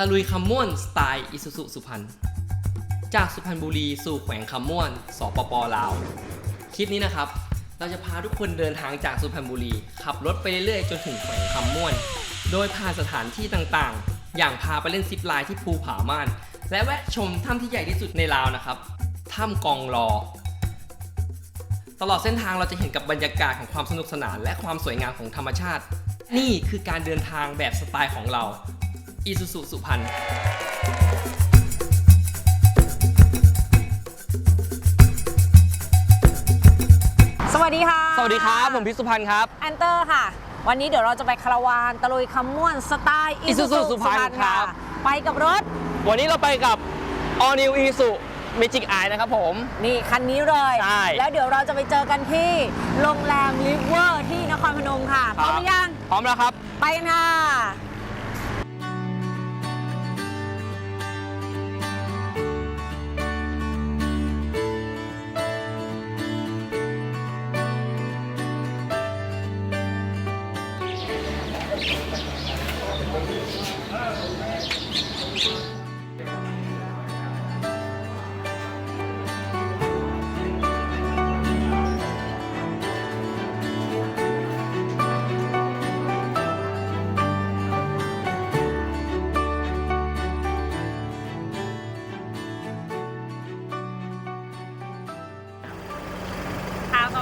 ตะลุยคำม่วนสไตล์อิสุสุสุพรรณ จากสุพรรณบุรีสู่แขวงคำม่วนสปปลาว คลิปนี้นะครับ เราจะพาทุกคนเดินทางจากสุพรรณบุรี ขับรถไปเรื่อยๆ จนถึงแขวงคำม่วน โดยผ่านสถานที่ต่างๆ อย่างพาไปเล่นซิปไลน์ที่ภูผาม่าน และแวะชมถ้ำที่ใหญ่ที่สุดในลาวนะครับ ถ้ำกองรอ ตลอดเส้นทางเราจะเห็นกับบรรยากาศของความสนุกสนาน และความสวยงามของธรรมชาติ นี่คือการเดินทางแบบสไตล์ของเรา อีสุสุสุพรรณสวัสดีค่ะสวัสดีครับ ผมพิษสุพรรณครับ แอนเตอร์ค่ะ วันนี้เดี๋ยวเราจะไปคาราวานตะลุยคำม่วนสไตล์ Isuzu สุพรรณครับ ไปกับรถ วันนี้เราไปกับ All New Isuzu Magic Eye นะครับผม นี่ คันนี้เลย ใช่แล้วเดี๋ยวเราจะไปเจอกันที่โรงแรมลิเวอร์ที่นครพนมค่ะพร้อมหรือยัง พร้อมแล้วครับ ไปกันค่ะ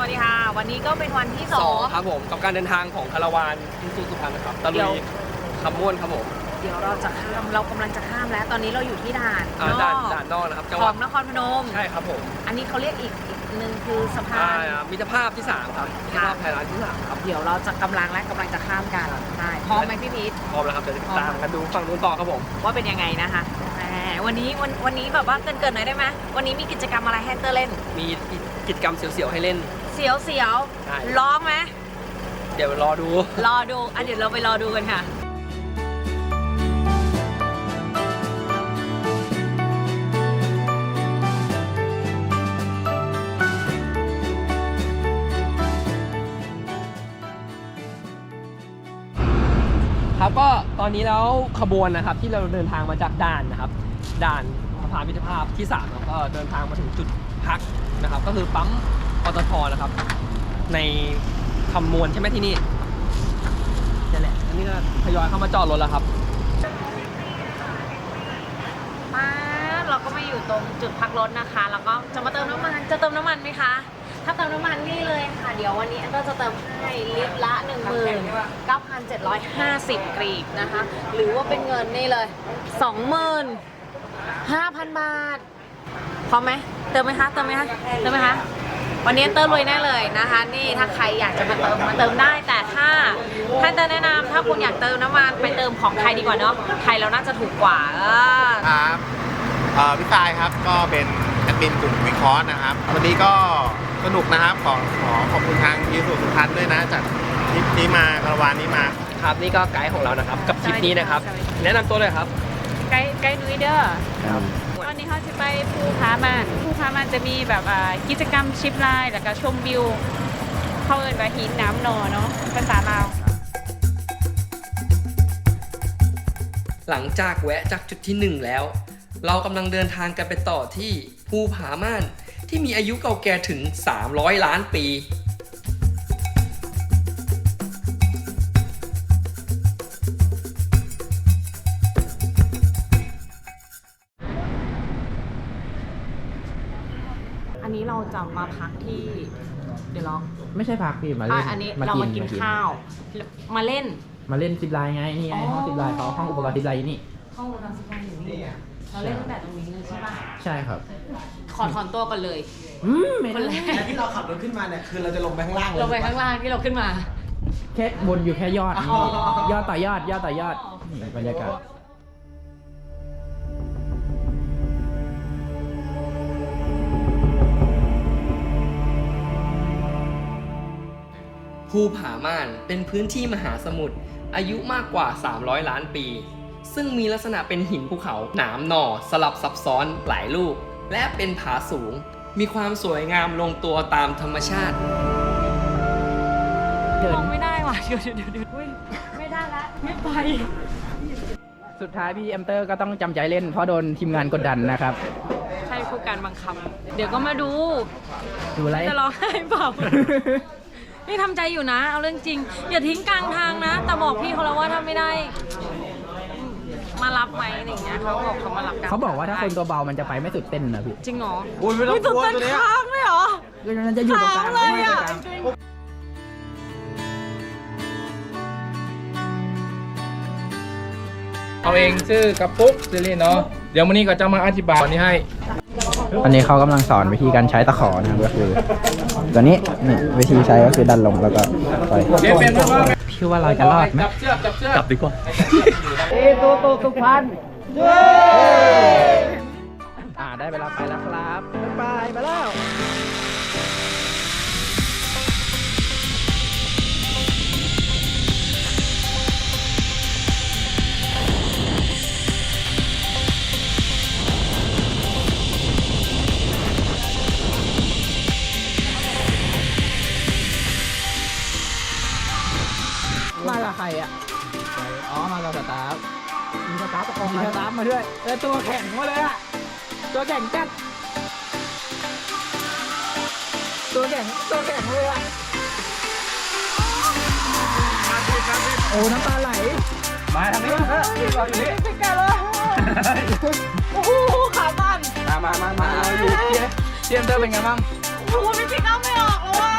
วัสดีค่ะ วันนี้ก็เป็นวันที่สสอองงครับผมกับการเดินทางของคาราวานอิสุสุพรรณนะครับตะเดี๋ลุยวยคำม่วนครับผมเดี๋ยวเราจะข้ามเรากำลังจะข้ามแล้ว ตอนนี้เราอยู่ที่ด่านอ่านอด่านกด่านนอกนะครับจังขหวัอดงนครพนม ใช่ครับผมอันนี้เขาเรียกอีกอีกหนึ่งคือสะพาอ่าน มิตรภาพที่3ครับมิตรภาพไทยร้านที่สามครับเดี๋ยวเราจะกำลังและกำลังจะข้ามกันใช่พร้อมไหมพี่พีท พร้อมแล้วครับเดี๋ยวติดตามกันดูฝั่งนู้นต่อครับผมว่าเป็นยังไงนะคะแหมวันนี้วันวันนี้แบบว่าเกินเกินๆหน่อยได้ไหมวันนี้มีกิจกรรมอะไรให้เตอร์เล่น มีกิจกรรมเสียวๆให้เล่น เสียวเสียวๆใช่ ร้องไหมเดี๋ยวรอดูรอดูอะเดี๋ยวเราไปรอดูกันค่ะ ครับก็ตอนนี้แล้วขบวนนะครับที่เราเดินทางมาจากด่านนะครับ ด่านสะพานมิตรภาพที่3ครับก็เดินทางมาถึงจุดพักนะครับ ก็คือปั๊ม ปตทนะครับ ในคำมวลใช่ไหมที่นี่นี่แหละอันนี้ก็ทยอยเข้ามาจอดรถแล้วครับมาเราก็มาอยู่ตรงจุดพักรถนะคะ แล้วก็จะมาเติมน้ำมัน จะเติมน้ำมันไหมคะ ถ้าเติมน้ำมันนี่เลยค่ะ เดี๋ยววันนี้แอนก็จะเติมให้ลิตรละ 19,750 กรีบนะคะ หรือว่าเป็นเงินนี่เลย 25,000 บาท พร้อมไหม เติมไหมคะ เติมไหมคะ เติมไหมคะ วันนี้เติมรวยแน่เลยนะคะ นี่ถ้าใครอยากจะมาเติมมาเติมได้แต่ถ้าถ้าเติมแนะนำถ้าคุณอยากเติมน้ำมันไปเติมของไทยดีกว่าเนาะไทยเราน่าจะถูกกว่าเออครับเอ่อพี่ตายครับก็เป็นแอดมินกลุ่มวิเคราะห์นะครับ วันนี้ก็สนุกนะครับขอขอขอบคุณทางยูสุสุพรรณด้วยนะจากทริปนี้มาคาราวานนี้มา ครับนี่ก็ไกด์ของเรานะครับ กับทริปนี้นะครับสวัสดีค่ะแนะนำตัวเลยครับไกด์ไกด์นุ้ยเด้อวัน นี้เขาจะไปภูผาม่านภูผาม่านจะมีแบบอ่ากิจกรรมชิปไลน์แล้วก็ชมวิว เขาเอินว่าหินน้ำหนอเนาะภาษาลาว หลังจากแวะจากจุดที่ 1 แล้ว เรากำลังเดินทางกันไปต่อที่ภูผาม่านที่มีอายุเก่าแก่ถึง 300 ล้านปี เราจะมาพักที่เดี๋ยวลองไม่ใช่พักพี่มาเล่นอะอันนี้เรามากินข้าว มาเล่น มาเล่นซิปไลน์ไงนี่ไงอ๋อห้องซิปไลน์เขาห้องอุปกรณ์ซิปไลน์อยู่นี่ ห้องเราสิบวันอยู่นี่เราเล่นตั้งแต่ตรงนี้เลยใช่ป่ะใช่ครับขอถอนตัวก่อนเลย อืมไม่คนแรได้กที่เราขับรถขึ้นมาเนี่ยคือเราจะลงไปข้างล่างเลยลงไปข้างล่างที่เราขึ้นมา แค่บนอยู่แค่ยอดนี่ยอดต่อยอดยอดต่อยอดนี่บรรยากาศ ภูผาม่านเป็นพื้นที่มหาสมุทรอายุมากกว่า 300 ล้านปี ซึ่งมีลักษณะเป็นหินภูเขาหนามหน่อ สลับซับซ้อนหลายลูก และเป็นผาสูง มีความสวยงามลงตัวตามธรรมชาติเดินมองไม่ได้ว่ะเดี๋ยวเดี๋ยวเดี๋ยวอุ๊ยไม่ได้ละ ไม่ไป สุดท้ายพี่แอมเตอร์ก็ต้องจำใจเล่นเพราะโดนทีมงานกดดันนะครับ ใช่ผู้การบังคับ เดี๋ยวก็มาดู ดูไรจะร้องไห้เปล่า นี่ทำใจอยู่นะ เอาเรื่องจริง อย่าทิ้งกลางทางนะ แต่บอกพี่เขาแล้วว่าถ้าไม่ได้ มารับไหมอะไรอย่างเงี้ยเขาบอกเขามารับกันเขาบอกว่าถ้าคนตัวเบามันจะไปไม่สุดเต้นนะพี่จริงเหรอโอ้ยไม่ต้องกลัวเต้นตัวเนี้ย ค้างเลยเหรอมันจะอยู่ตรงกลางค้างเลยไม่อะตรงกลาง เอาเองชื่อกระปุกซิลิเนาะเดี๋ยววันนี้ก็จะมาอธิบายอันนี้ให้ อันนี้เขากำลังสอนวิธีการใช้ตะขอนะครับก็คือ ตัวนี้นี่วิธีใช้ก็คือดันลงแล้วก็ปล่อยเดี๋ยวเป็นว่าพี่ว่าเราจะรอดไหมจับเชือกจับเชือกกลับดีกว่าอ่าได้เวลาไปแล้วครับบ๊ายบายมาแล้ว อ๋อมากับสตาฟมีสตาฟประกองมีสตาฟมาด้วยเออตัวแข็งมาเลยอะตัวแข็งจัดตัวแข็งตัวแข็งเลยอะโอ้น้ำตาไหลมาทางนี้เออพี่บอกอยู่นี่โอ้โหขาสั่นมามามามาเราอยู่เทียเทียมเตอร์เป็นไงบ้างโอ้โหไม่คิดเอาไม่ออกแล้วว่ะ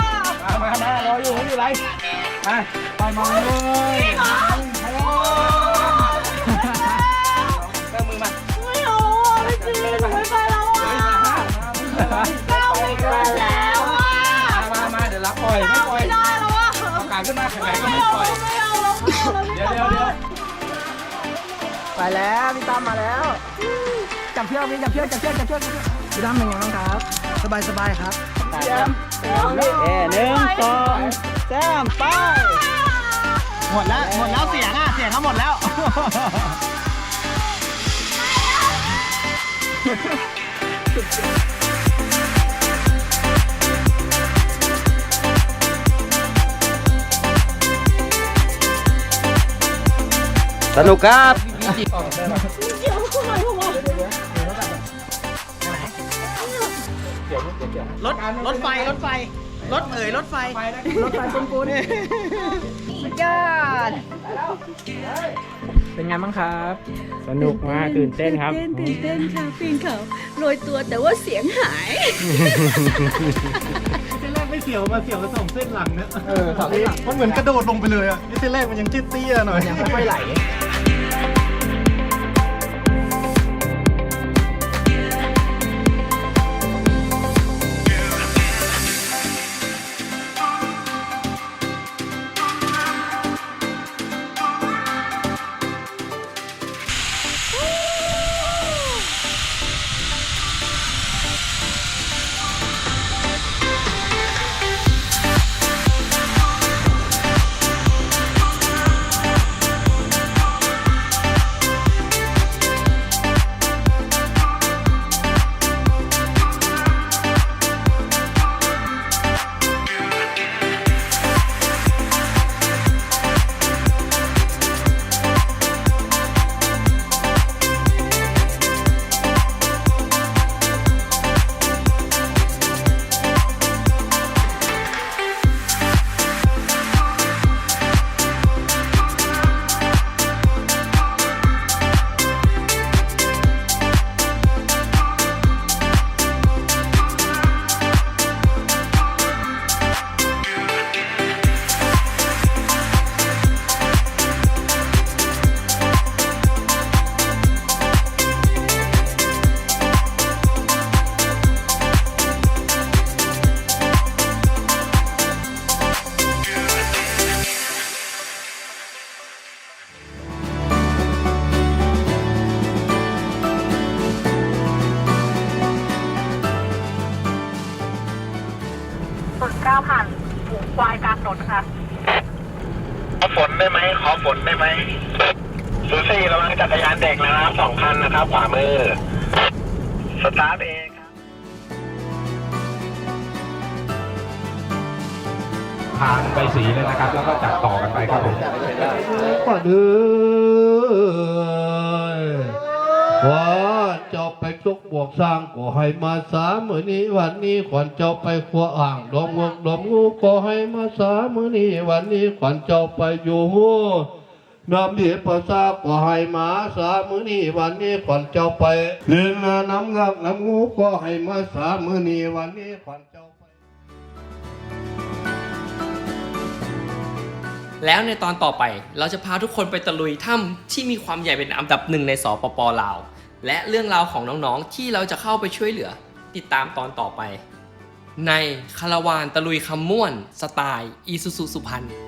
มามามารออยู่ไม่อยู่ไรไปไปมาเลย เอาแล้วไม่เอาแล้วไม่เดี๋ยวกลับเดี๋ยวเดี๋ยวบ้านไปแล้วพี่ตั้มมาแล้วจับเชือกพี่จับเชือกจับเชือกจับเชือกจับเชือกพี่ตั้มเป็นไงบ้างครับ สบายสบายครับเยี่ยมเอ๋หนึ่งสองสามไปหมดแล้วหมดแล้วเสียงอะเสียงเขาหมดแล้วส นุกครับรถรถไฟรถไฟรถเอ่ยรถไฟรถไฟปุ้นปุ้นสุดยอดเป็นไงบ้างครับ สนุกมากตื่นเต้นครับเต้นตื่นเต้นค่ะปีนเขาโรยตัวแต่ว่าเสียงหายเส้นแรกไม่เสียวมาเสียวกระสองเส้นหลังเนี่ยเออสองเส้นหลังมันเหมือนกระโดดลงไปเลยอะไอ้เส้นแรกมันยังเตี้ยๆหน่อยยังค่อยๆไหล ฝนได้ไหมซูซี่ระวังจักรยานเด็กนะครับสองคันนะครับ ขวามือ สตาร์ทเองครับทางไปสีเลยนะครับ แล้วก็จับต่อกันไปครับผมขอดื้อยว่า เจ้าไปจกบวกสร้างก็ให้มาสามือนี้วันนี้ขวัญเจ้าไปขัวอ่างดอมงกดอมงูก็ให้มาสามือนี้วันนี้ขวัญเจ้าไปอยู่หูน้ำเดียภาษาก็ให้มาสามือนี้วันนี้ขวัญเจ้าไปเรียนน้ำงักน้ำงูก็ให้มาสามือนี้วันนี้ขวัญเจ้าไป แล้วในตอนต่อไปเราจะพาทุกคนไปตะลุยถ้ำที่มีความใหญ่เป็นอันดับหนึ่งในสปปลาว และเรื่องราวของน้องๆ ที่เราจะเข้าไปช่วยเหลือ ติดตามตอนต่อไป ในคาราวานตะลุยคำม่วน สไตล์อีสุสุสุพรรณ